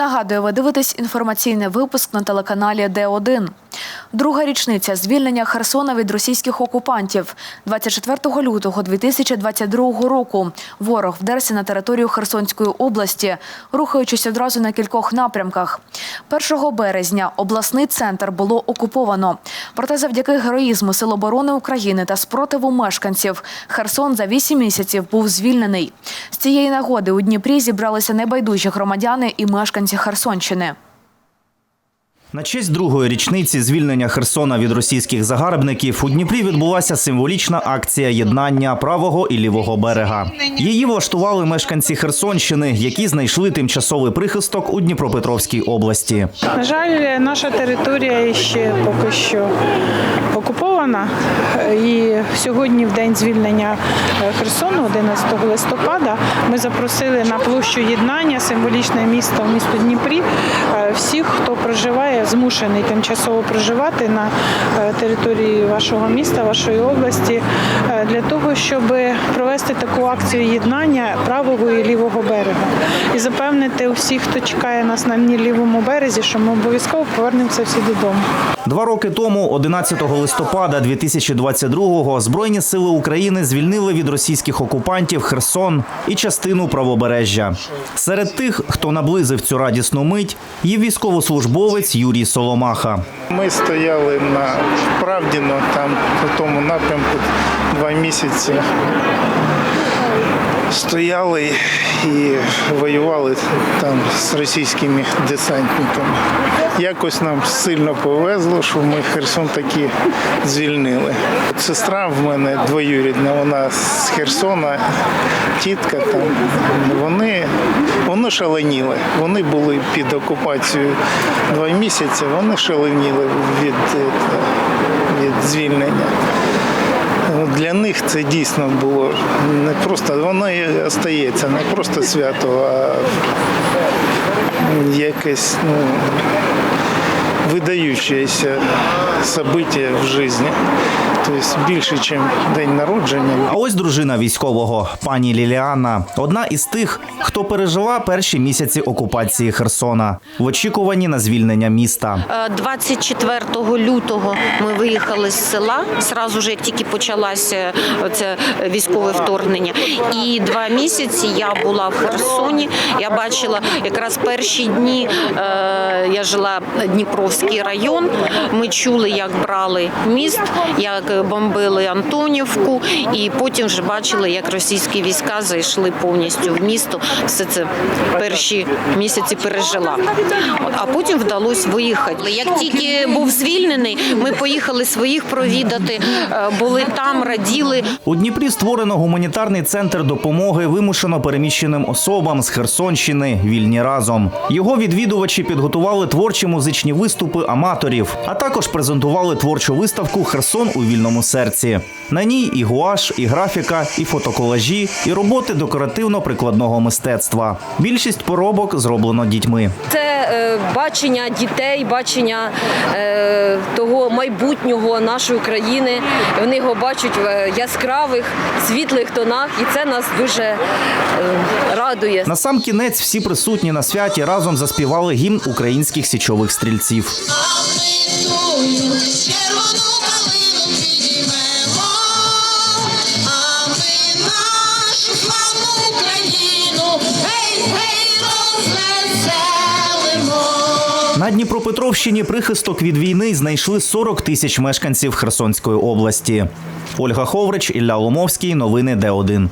Нагадую, ви дивитесь інформаційний випуск на телеканалі Д1. Друга річниця звільнення Херсона від російських окупантів. 24 лютого 2022 року ворог вдерся на територію Херсонської області, рухаючись одразу на кількох напрямках. 1 березня обласний центр було окуповано. Проте завдяки героїзму Сил оборони України та спротиву мешканців Херсон за вісім місяців був звільнений. З цієї нагоди у Дніпрі зібралися небайдужі громадяни і мешканці Херсонщини. На честь другої річниці звільнення Херсона від російських загарбників у Дніпрі відбулася символічна акція єднання правого і лівого берега. Її влаштували мешканці Херсонщини, які знайшли тимчасовий прихисток у Дніпропетровській області. На жаль, наша територія ще поки що окупована. І сьогодні, в день звільнення е, Херсону, 11 листопада, ми запросили на площу єднання, символічне місто в місто Дніпрі, е, всіх, хто проживає, змушений тимчасово проживати на е, території вашого міста, вашої області, е, для того, щоб провести таку акцію єднання правого і лівого берега і запевнити усіх, хто чекає нас на лівому березі, що ми обов'язково повернемося всі додому. Два роки тому, 11 листопада 2022-го, Збройні сили України звільнили від російських окупантів Херсон і частину правобережжя. Серед тих, хто наблизив цю радісну мить, є військовослужбовець Юрій Соломаха. Ми стояли на Правдіно, там у тому напрямку два місяці. Стояли і воювали там з російськими десантниками. Якось нам сильно повезло, що ми Херсон таки звільнили. Сестра в мене двоюрідна, вона з Херсона, тітка там. Вони, вони шаленіли. Вони були під окупацією два місяці, вони шаленіли від, від звільнення. Для них це дійсно було не просто, воно і остається не просто свято, а якесь ну, видаючеся событие в житті. Тобто більше, ніж день народження. А ось дружина військового, пані Ліліана, одна із тих, хто пережила перші місяці окупації Херсона в очікуванні на звільнення міста. Е, 24 лютого ми виїхали з села, зразу ж як тільки почалося це військове вторгнення. І два місяці я була в Херсоні. Я бачила якраз перші дні. е, Я жила Дніпровський район. Ми чули, як брали міст, як бомбили Антонівку, і потім вже бачили, як російські війська зайшли повністю в місто. Все це перші місяці пережила. А потім вдалося виїхати. Як тільки був звільнений, ми поїхали своїх провідати, е, були там, раділи. У Дніпрі створено гуманітарний центр допомоги вимушено переміщеним особам з Херсонщини Вільні разом. Його відвідувачі підготували творчі музичні виступи аматорів, а також презентували творчу виставку Херсон у вільному серці. На ній і гуаш, і графіка, і фотоколажі, і роботи декоративно-прикладного мистецтва. Більшість поробок зроблено дітьми. Це е, бачення дітей, бачення е, того майбутнього нашої країни. Вони його бачать в е, яскравих, світлих тонах, і це нас дуже е, радує. На сам кінець всі присутні на святі разом заспівали гімн українських січових стрільців. А ми тую червону калину підіймемо, а ми нашу славну Україну. На Дніпропетровщині прихисток від війни знайшли 40 тисяч мешканців Херсонської області. Ольга Ховрич, Ілля Ломовський. Новини Д1.